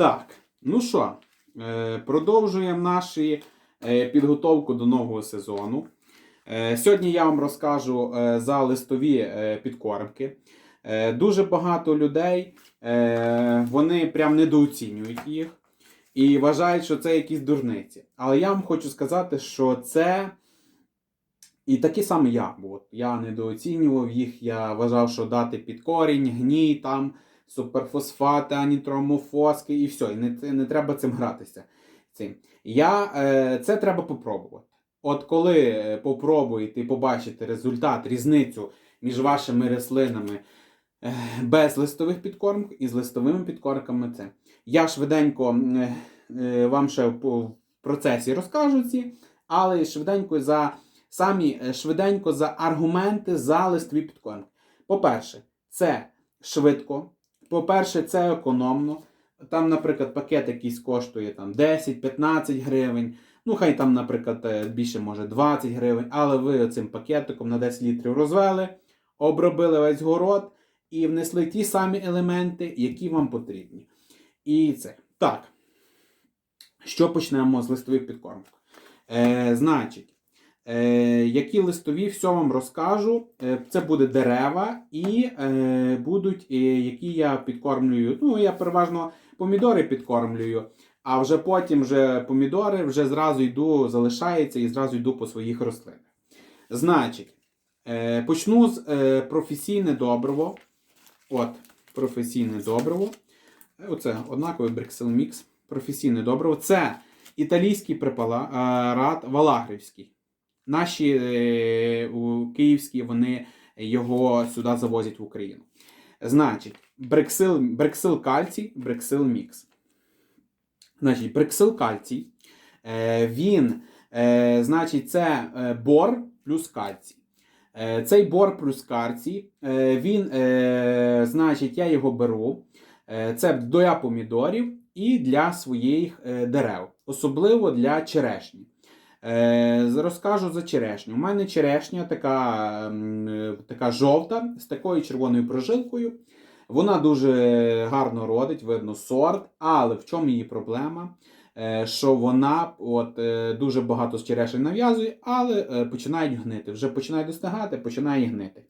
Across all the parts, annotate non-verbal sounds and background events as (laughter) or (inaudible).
Так, ну що, е, продовжуємо нашу підготовку до нового сезону. Е, Сьогодні я вам розкажу е, за листові е, підкормки. Е, Дуже багато людей е, вони прям недооцінюють їх і вважають, що це якісь дурниці. Але я вам хочу сказати, що це. І такий самий я. От, я недооцінював їх, я вважав, що дати під корінь, гній, там, суперфосфати, анітромофоски і все. І не, не треба цим гратися. Цим. Я, е, це треба попробувати. От коли е, попробуєте і побачите результат, різницю між вашими рослинами е, без листових підкормок і з листовими підкормками, це. Я швиденько е, е, вам ще в процесі розкажу ці, але швиденько за самі е, швиденько за аргументи за листові підкормки. По-перше, це швидко. По-перше, це економно. Там, наприклад, пакет якийсь коштує там 10-15 гривень. Ну, хай там, наприклад, е, більше може 20 гривень, але ви цим пакетиком на 10 літрів розвели, обробили весь город і внесли ті самі елементи, які вам потрібні. І це. Так. Що почнемо з листових підкормок? Е, значить, які листові, все вам розкажу. Е, це буде дерева і е, будуть, е, які я підкормлюю. Ну, я переважно помідори підкормлюю. А вже потім вже помідори вже зразу йду, залишається і зразу йду по своїх рослинах. Значить, е, почну з е, професійне добриво. От, професійне добриво. Е, Оце однаковий Брексел Мікс. Професійне добриво. Це італійський препарат Валагрівський. Наші е, київські вони його сюди завозять в Україну. Значить, Брексил, Брексил Кальцій, Брексил Мікс. Значить, брексил кальцій. Е, він, е, значить, це бор плюс кальцій. Цей бор плюс кальцій, він, значить, я його беру. Це для помідорів і для своїх дерев, особливо для черешні. Е, розкажу за черешню. У мене черешня така, е, така жовта з такою червоною прожилкою. Вона дуже гарно родить, видно сорт, але в чому її проблема? Е, Що вона от, е, дуже багато з черешень нав'язує, але починають гнити. Вже починає достигати, починає гнити.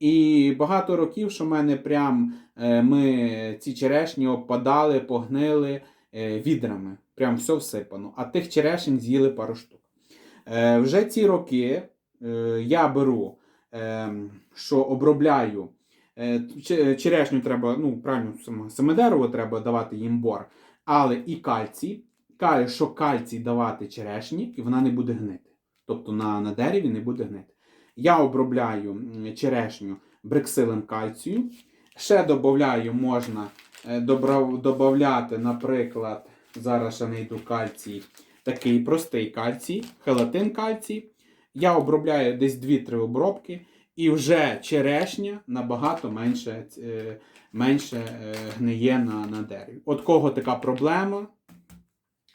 І багато років, що в мене прям ми ці черешні обпадали, погнили відрами. Прям все всипано. А тих черешень з'їли пару штук. Е, Вже ці роки е, я беру, е, що обробляю. Е, Черешню треба, ну, правильно, саме- дерево треба давати їм бор, але і кальцій. Каже, що кальцій давати черешні, і вона не буде гнити. Тобто на, на дереві не буде гнити. Я обробляю черешню брексилем кальцію. Ще додаю, можна е, додати, наприклад, зараз ще не йду кальцій, такий простий кальцій, хелатин кальцій. Я обробляю десь 2-3 обробки. І вже черешня набагато менше, е, менше е, гниє на, на дереві. От кого така проблема,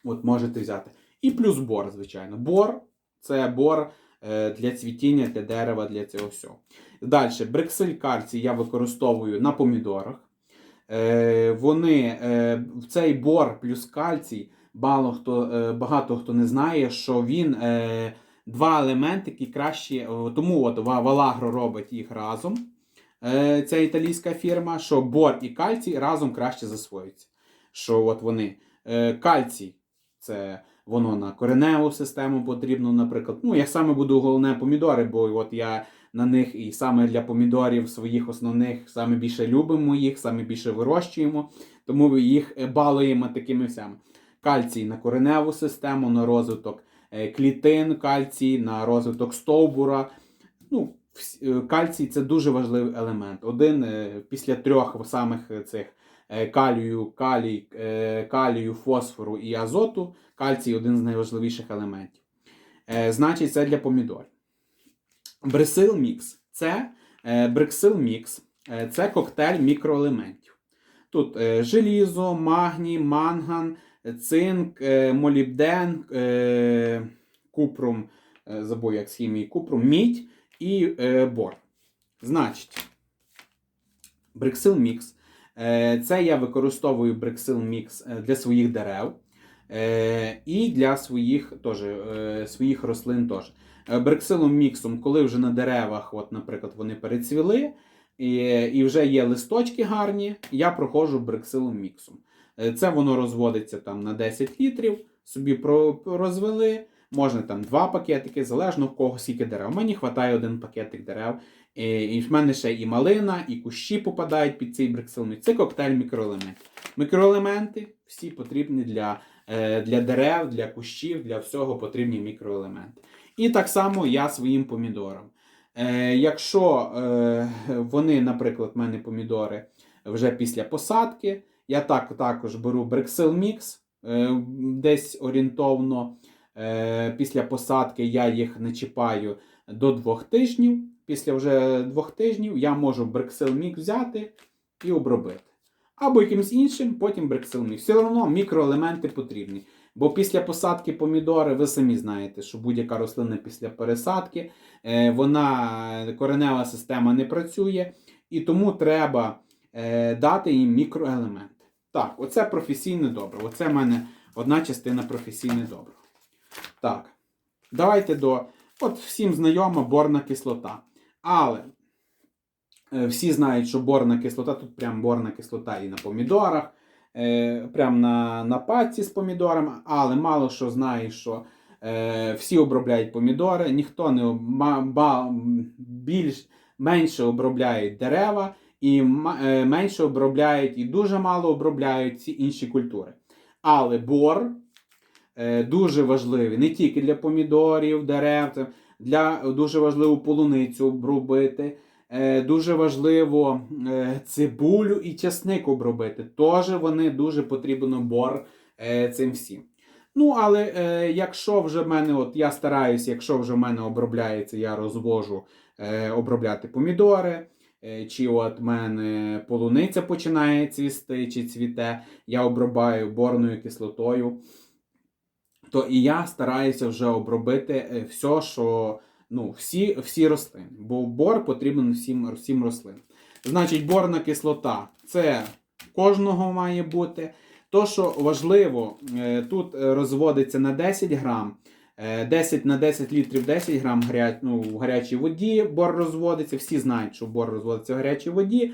от можете взяти. І плюс бор, звичайно. Бор це бор е, для цвітіння, для дерева, для цього всього. Далі, брексиль кальцій я використовую на помідорах. Е, Вони е, в цей бор плюс кальцій, багато хто, е, багато хто не знає, що він. Два елементи, які краще, тому от Валагро робить їх разом. Ця італійська фірма, що бор і кальцій разом краще засвоюються. Що от вони кальцій це воно на кореневу систему потрібно, наприклад. Ну, я саме буду головне помідори, бо от я на них і саме для помідорів своїх основних саме більше любимо їх, саме більше вирощуємо, тому їх е, балуємо такими всями. Кальцій на кореневу систему, на розвиток е, клітин, кальцій, на розвиток стовбура. Ну, е, кальцій це дуже важливий елемент. Один після трьох самих цих калію, калій, калію, фосфору і азоту. Кальцій один з найважливіших елементів. Значить, це для помідорів. Бресил мікс. Це е, брексил мікс. Е, Це коктейль мікроелементів. Тут е, желізо, магній, манган, цинк, молібден, купрум, забув як з хімії, купрум, мідь і бор. Значить, брексил мікс Це я використовую Mix е, для своїх дерев і для своїх, теж, е, своїх рослин. Теж. Е, Брексилом міксом, коли вже на деревах, от, наприклад, вони перецвіли, і, і вже є листочки гарні, я проходжу брексилом міксом. Е, Це воно розводиться там на 10 літрів, собі розвели. Можна там два пакетики, залежно в кого скільки дерев. Мені вистачає один пакетик дерев. І, в мене ще і малина, і кущі попадають під цей брексил. мікс. Це коктейль мікроелементів. Мікроелементи всі потрібні для, е, для дерев, для кущів, для всього потрібні мікроелементи. І так само я своїм помідорам. Е, якщо е, вони, наприклад, в мене помідори вже після посадки, я так, також беру Brexil Mix, е, десь орієнтовно е, після посадки я їх не чіпаю до двох тижнів. Після вже двох тижнів я можу Brexil Mix взяти і обробити. Або якимось іншим, потім Brexil Mix. Все одно мікроелементи потрібні. Бо після посадки помідори, ви самі знаєте, що будь-яка рослина після пересадки, е, вона коренева система не працює, і тому треба е, дати їм мікроелементи. Так, оце професійне добре. Оце в мене одна частина професійне добре. Так, давайте до. От всім знайома борна кислота. Але е, всі знають, що борна кислота, тут прям борна кислота і на помідорах, е, прям на, на паці з помідорами, але мало що знає, що е, всі обробляють помідори, ніхто не ба- більш менше обробляють дерева, і е, менше обробляють, і дуже мало обробляють ці інші культури. Але бор е, дуже важливий не тільки для помідорів, дерев, для дуже важливо полуницю обробити. Е, Дуже важливо е, цибулю і часник обробити. Теж вони дуже потрібно бор е, цим всім. Ну, але якщо вже в мене, от я стараюся, якщо вже в мене обробляється, я розвожу обробляти помідори. Чи от в мене полуниця починає цвісти, чи цвіте, я обробляю борною кислотою, то і я стараюся вже обробити все, що ну, всі, всі рослини. Бо бор потрібен всім, всім рослинам. Значить, борна кислота це кожного має бути. То, що важливо, е, тут е, розводиться на 10 грам. е, 10 на 10 літрів 10 грам гаря... ну, в гарячій воді бор розводиться. Всі знають, що бор розводиться в гарячій воді.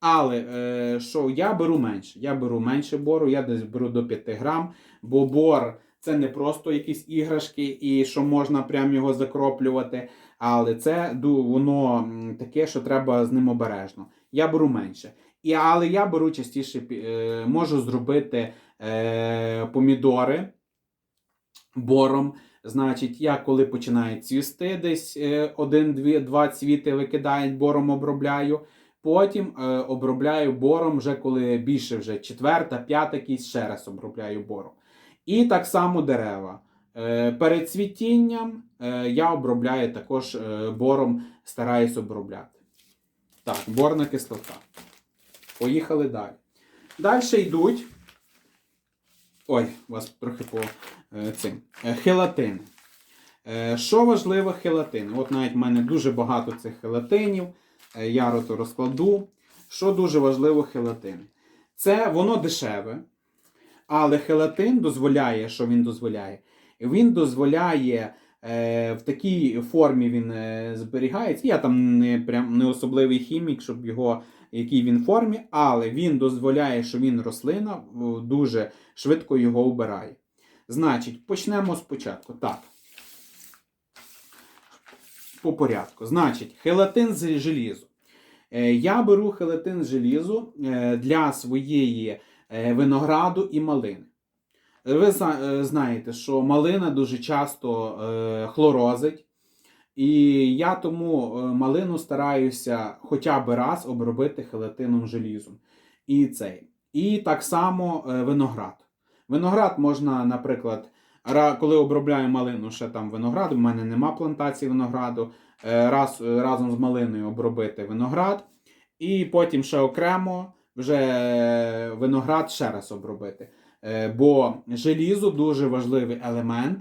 Але е, що я беру менше. Я беру менше бору, я десь беру до 5 грам, бо бор це не просто якісь іграшки, і що можна прям його закроплювати. Але це воно таке, що треба з ним обережно. Я беру менше. І, але я беру частіше, е, можу зробити е, помідори бором. Значить, я коли починає цвісти, десь е, один, дві, два цвіти викидають, бором обробляю. Потім е, обробляю бором, вже коли більше вже четверта, п'ята кість, ще раз обробляю бором. І так само дерева. Е, перед цвітінням е, я обробляю також е, бором, стараюсь обробляти. Так, борна кислота. Поїхали далі. Далі йдуть. Ой, вас трохи по цим. Хелатини. Що важливо хелатини? От навіть в мене дуже багато цих хелатинів. Я рото розкладу. Що дуже важливо хелатини? Це воно дешеве, але хелатин дозволяє, що він дозволяє? Він дозволяє е, в такій формі він е, зберігається. Я там не прям не особливий хімік, щоб його якій він формі, але він дозволяє, що він рослина дуже швидко його вбирає. Значить, почнемо спочатку. Так. По порядку. Значить, хелатин з желізу. Е, Я беру хелатин з желізу для своєї винограду і малини. Ви е, знаєте, що малина дуже часто е, хлорозить. І я тому е, малину стараюся хоча б раз обробити хелатином желізом. І цей. І так само е, виноград. Виноград можна, наприклад, коли обробляю малину, ще там виноград, у мене нема плантації винограду, е, раз, е, разом з малиною обробити виноград, і потім ще окремо вже е, виноград ще раз обробити. Е, Бо желізо дуже важливий елемент.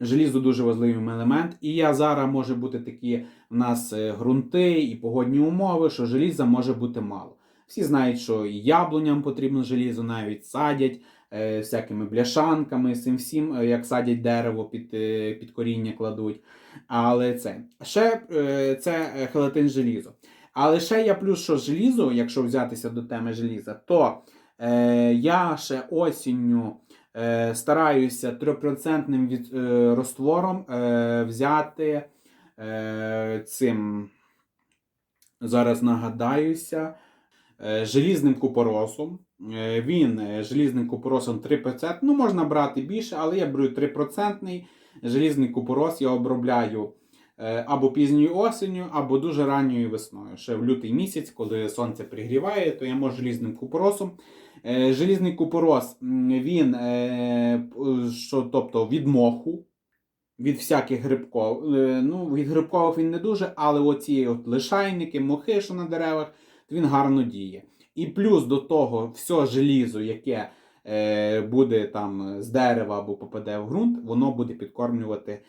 Желізо дуже важливий елемент. І я зараз може бути такі в нас е, ґрунти і погодні умови, що желіза може бути мало. Всі знають, що і яблуням потрібно желізо, навіть садять е, всякими бляшанками, цим всім, е, як садять дерево під, е, під коріння кладуть. Але це ще е, це е, хелатин желізо. Але ще я плюс, що желізо, якщо взятися до теми желіза, то е, я ще осінню е, стараюся 3% від, е, розтвором е, взяти е, цим, зараз нагадаюся, е, желізним купоросом. Е, Він е, желізним купоросом 3%, ну можна брати більше, але я беру 3%. Желізний купорос я обробляю або пізньою осенню, або дуже ранньою весною. Ще в лютий місяць, коли сонце пригріває, то я можу желізним купоросом. Е, Желізний купорос, він е, що, тобто від моху, від всяких грибков. Е, Ну, від грибкових він не дуже, але оці от лишайники, мохи, що на деревах, він гарно діє. І плюс до того, все желізо, яке е, буде там з дерева або попаде в ґрунт, воно буде підкормлювати е,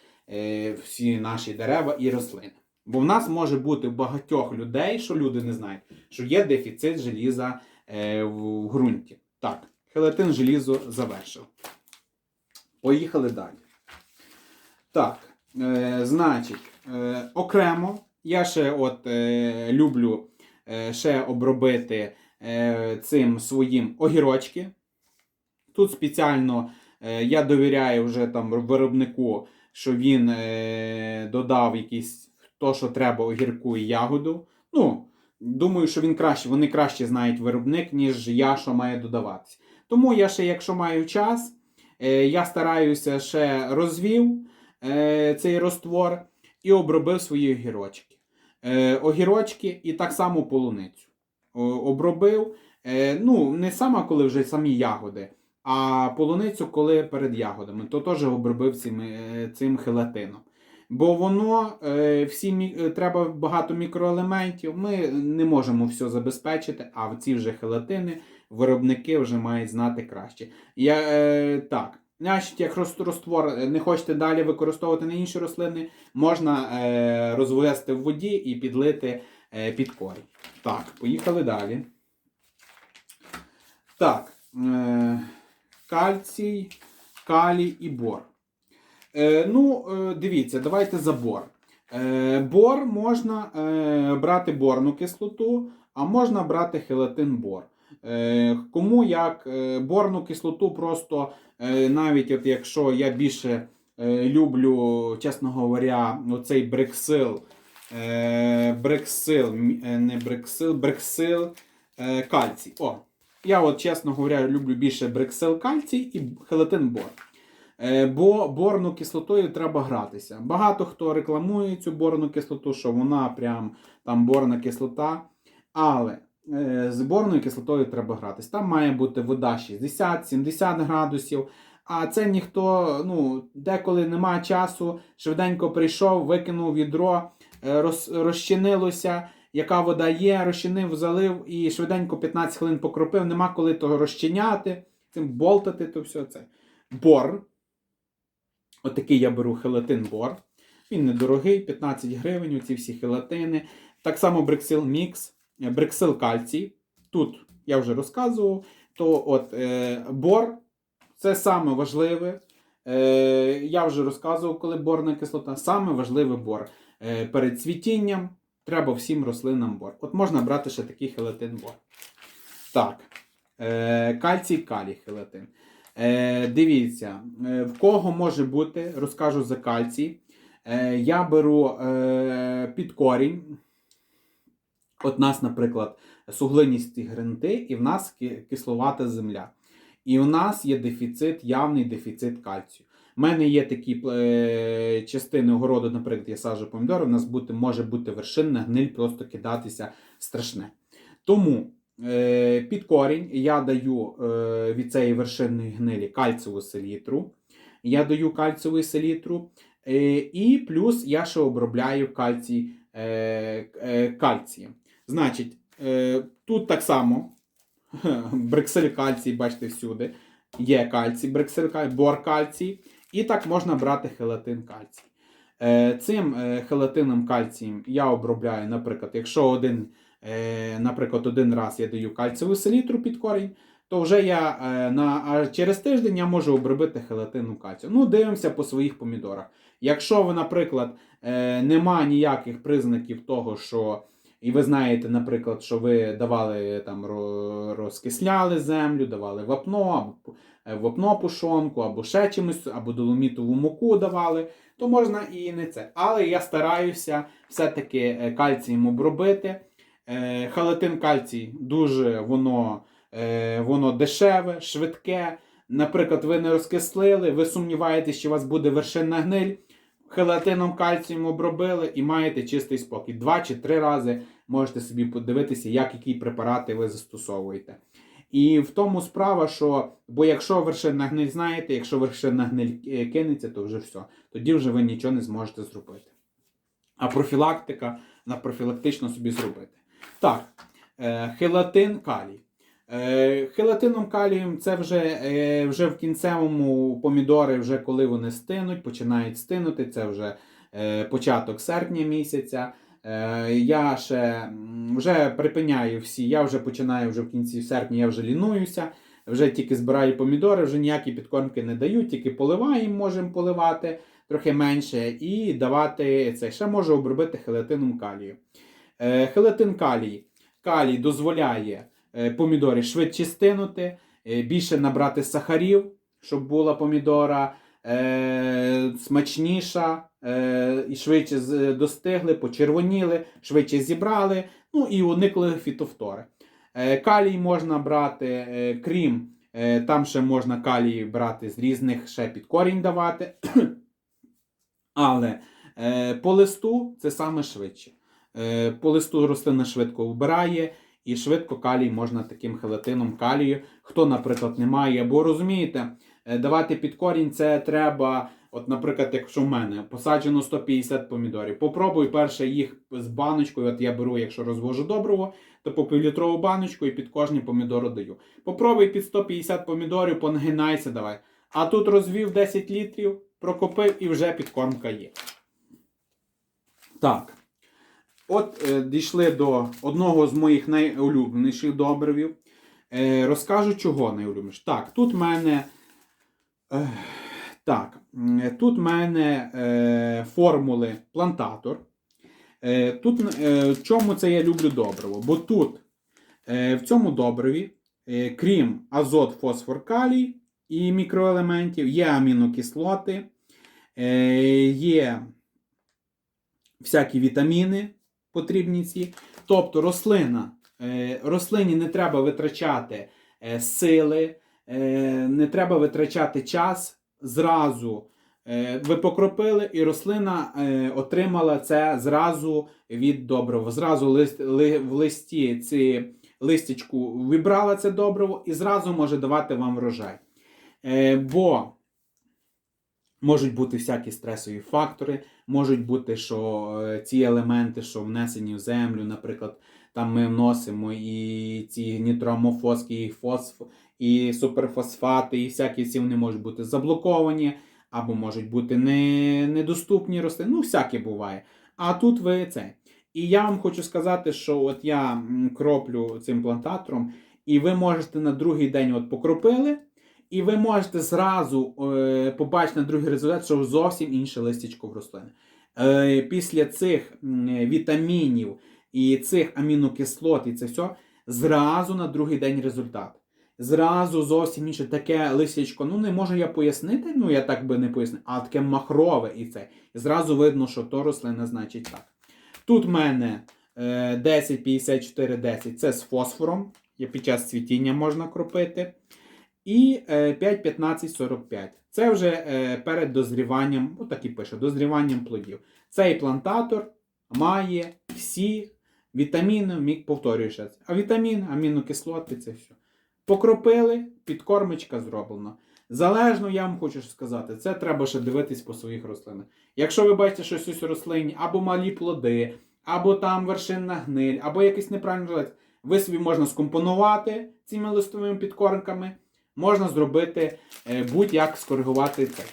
всі наші дерева і рослини. Бо в нас може бути у багатьох людей, що люди не знають, що є дефіцит желіза е, в ґрунті. Так, хелатин желізо завершив. Поїхали далі. Так, е, значить, е, окремо я ще от е, люблю е, ще обробити е, цим своїм огірочки. Тут спеціально е, я довіряю вже там виробнику, що він е, додав якісь то, що треба огірку і ягоду. Ну, думаю, що він краще, вони краще знають виробник, ніж я, що має додаватися. Тому я ще, якщо маю час, е, я стараюся ще розвів е, цей роствор і обробив свої огірочки. Е, огірочки і так само полуницю. Обробив. Е, ну, не саме коли вже самі ягоди, а полуницю, коли перед ягодами, то теж обробив цим, е, цим хелатином. Бо воно е, всі е, треба багато мікроелементів. Ми не можемо все забезпечити, а ці вже хелатини виробники вже мають знати краще. Я, так, значить, як роз- роствор е, не хочете далі використовувати на інші рослини, можна розвести в воді і підлити е, під корінь. Так, поїхали далі. Так, кальцій, калій і бор. Е, ну, е, дивіться, давайте за бор. Е, бор можна е, брати борну кислоту, а можна брати хелатин бор. Е, кому як е, борну кислоту, просто е, навіть от якщо я більше е, люблю, чесно говоря, оцей брексил, е, брексил, е, не брексил, брексил е, кальцій. О, я от, чесно говоря, люблю більше брексил кальцій і хелатин бор. Е, Бо борну кислотою треба гратися. Багато хто рекламує цю борну кислоту, що вона прям там борна кислота. Але е, з борною кислотою треба гратись. Там має бути вода 60-70 градусів. А це ніхто, ну, деколи немає часу, швиденько прийшов, викинув відро, е, роз, розчинилося, яка вода є, розчинив, залив і швиденько 15 хвилин покропив. Нема коли того розчиняти, цим болтати, то все це. Бор. Отакий я беру хелатин бор. Він недорогий, 15 гривень, оці всі хелатини. Так само брексил мікс, е, брексил кальцій. Тут я вже розказував. То от е, бор це саме важливе. Е, я вже розказував, коли борна кислота. Саме важливе бор. Е, перед цвітінням треба всім рослинам бор. От можна брати ще такий хелатин бор. Так. Е, кальцій калій хелатин. Е, дивіться, е, в кого може бути, розкажу за кальцій. Е, я беру е, під корінь. От нас, наприклад, суглиністі ґрунти, і в нас ки- кисловата земля. І у нас є дефіцит, явний дефіцит кальцію. У мене є такі е, частини огороду, наприклад, я саджу помідори, у нас бути, може бути вершинна гниль, просто кидатися страшне. Тому е, під корінь я даю е, від цієї вершинної гнилі кальцеву селітру. Я даю кальцеву селітру. Е, і плюс я ще обробляю кальцій е, е, кальцієм. Значить, е, тут так само (laughs) брексиль кальцій, бачите всюди. Є кальцій, брексиль кальцій, бор кальцій. І так можна брати хелатин кальцій. Е, цим е, хелатином кальцієм я обробляю, наприклад, якщо один е, наприклад, один раз я даю кальцеву селітру під корінь, то вже я на, через тиждень я можу обробити хелатину кальцію. Ну, дивимося по своїх помідорах. Якщо ви, наприклад, нема ніяких признаків того, що. І ви знаєте, наприклад, що ви давали там розкисляли землю, давали вапно, вапно пушонку, або ще чимось, або доломітову муку давали, то можна і не це. Але я стараюся все-таки е, кальцієм обробити. Е, Халатин кальцій дуже воно, е, воно дешеве, швидке. Наприклад, ви не розкислили, ви сумніваєтесь, що у вас буде вершинна гниль. Хелатином кальцієм обробили і маєте чистий спокій. Два чи три рази можете собі подивитися, як які препарати ви застосовуєте. І в тому справа, що бо якщо вершинна гниль знаєте, якщо вершинна гниль е, кинеться, то вже все. Тоді вже ви нічого не зможете зробити. А профілактика на профілактично собі зробити. Так, е, хелатин калій. Е, Хелатином калієм це вже, вже в кінцевому помідори, вже коли вони стинуть, починають стинути. Це вже початок серпня місяця. Е, Я ще вже припиняю всі. Я вже починаю вже в кінці серпня, я вже лінуюся. Вже тільки збираю помідори, вже ніякі підкормки не даю, тільки поливаємо, можемо поливати трохи менше, і давати це. Ще можу обробити хелатином калію. Е, Хелатин калій. Калій дозволяє е, помідори швидше стинути, більше набрати сахарів, щоб була помідора смачніша і швидше достигли, почервоніли, швидше зібрали, ну і уникли фітофтори. Е, Калій можна брати, е, крім е, там ще можна калій брати з різних ще під корінь давати. (clears throat) Але е, по листу це саме швидше. Е, по листу рослина швидко вбирає, і швидко калій можна таким хелатином калію. Хто, наприклад, не має, бо розумієте, е, давати під корінь це треба. От, наприклад, якщо в мене посаджено 150 помідорів, попробуй перше їх з баночкою. От я беру, якщо розвожу доброго, то по півлітрову баночку і під кожні помідори даю. Попробуй під 150 помідорів, понагинайся давай. А тут розвів 10 літрів, прокопив і вже підкормка є. Так. От е, дійшли до одного з моїх найулюбленіших добривів. Е, розкажу, чого найулюбленіше. Так, тут в мене. Е, так, тут в мене е, формули плантатор. Е, тут е, в чому це я люблю добриво? Бо тут е, в цьому добриві, е, крім азот, фосфор, калій і мікроелементів, є амінокислоти, е, є всякі вітаміни потрібні ці. Тобто рослина, е, рослині не треба витрачати е, сили, е, не треба витрачати час. Зразу е, ви покропили, і рослина е, отримала це зразу від добрива. Зразу лист, ли, в листі ці листячку вибрала це добриво і зразу може давати вам врожай. Е, бо можуть бути всякі стресові фактори, можуть бути, що ці елементи, що внесені в землю, наприклад, там ми вносимо і ці нітроамофоски, і фосф, і суперфосфати, і всякі ці вони можуть бути заблоковані, або можуть бути не, недоступні рослини. Ну, всяке буває. А тут ви це. І я вам хочу сказати, що от я кроплю цим плантатором, і ви можете на другий день от покропили. І ви можете зразу е, побачити на другий результат, що зовсім інше листячко в рослини. Е, після цих вітамінів і цих амінокислот, і це все, зразу на другий день результат. Зразу зовсім інше таке листячко. Ну, не можу я пояснити, ну я так би не пояснив, а таке махрове і це. І зразу видно, що то рослина значить так. Тут в мене е, 10, 54, 10 це з фосфором. Під час цвітіння можна кропити. І е, 5, 15, 45. Це вже е, перед дозріванням, отак і пише, дозріванням плодів. Цей плантатор має всі вітаміни, повторюю ще. А вітамін, амінокислоти це все. Покропили, підкормочка зроблена. Залежно, я вам хочу сказати, це треба ще дивитись по своїх рослинах. Якщо ви бачите, що щось у рослині або малі плоди, або там вершинна гниль, або якийсь неправильний результат, ви собі можна скомпонувати цими листовими підкормками, можна зробити е, будь-як скоригувати це.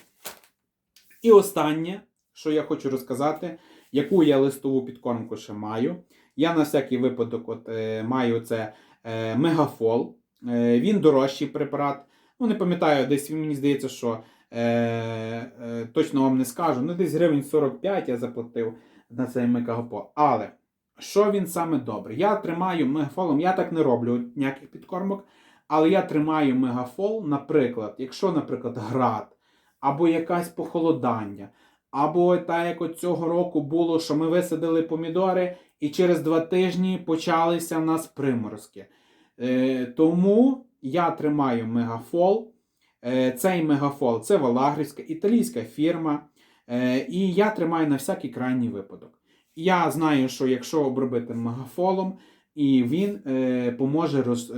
І останнє, що я хочу розказати, яку я листову підкормку ще маю. Я на всякий випадок от, е, маю це е, мегафол. Е, він дорожчий препарат. Ну, не пам'ятаю, десь мені здається, що е, е, точно вам не скажу. Ну, десь гривень 45 я заплатив на цей мегафол. Але що він саме добре? Я тримаю мегафолом, я так не роблю ніяких підкормок, але я тримаю мегафол, наприклад, якщо, наприклад, град, або якась похолодання, або так як цього року було, що ми висадили помідори, і через два тижні почалися в нас приморозки. Е, тому я тримаю мегафол. Е, цей мегафол це Валагрівська італійська фірма. Е, і я тримаю на всякий крайній випадок. Я знаю, що якщо обробити мегафолом, і він е, поможе рос,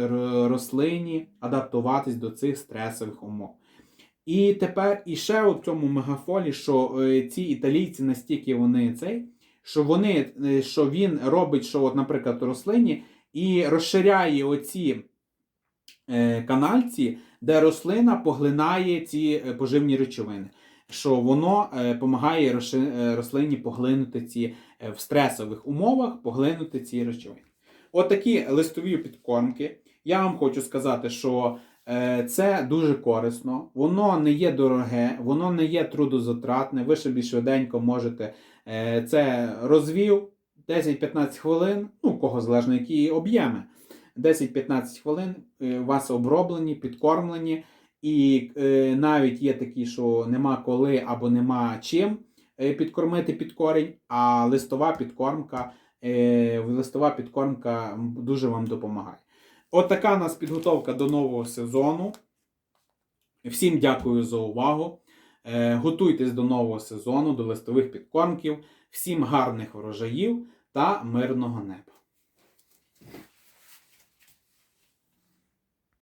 рослині адаптуватись до цих стресових умов. І тепер іще у цьому мегафолі, що ці італійці настільки вони цей, що вони, що він робить, що, от, наприклад, рослині, і розширяє оці е, канальці, де рослина поглинає ці е, поживні речовини. Що воно допомагає рослині поглинути ці е, в стресових умовах, поглинути ці речовини. Отакі листові підкормки. Я вам хочу сказати, що е, це дуже корисно, воно не є дороге, воно не є трудозатратне. Ви собі швиденько можете е, це розвів 10-15 хвилин, ну, кого залежно, які об'єми. 10-15 хвилин е, вас оброблені, підкормлені, і е, навіть є такі, що нема коли або нема чим е, підкормити під корінь, а листова підкормка, листова підкормка дуже вам допомагає. От така у нас підготовка до нового сезону. Всім дякую за увагу. Готуйтесь до нового сезону, до листових підкормків. Всім гарних врожаїв та мирного неба.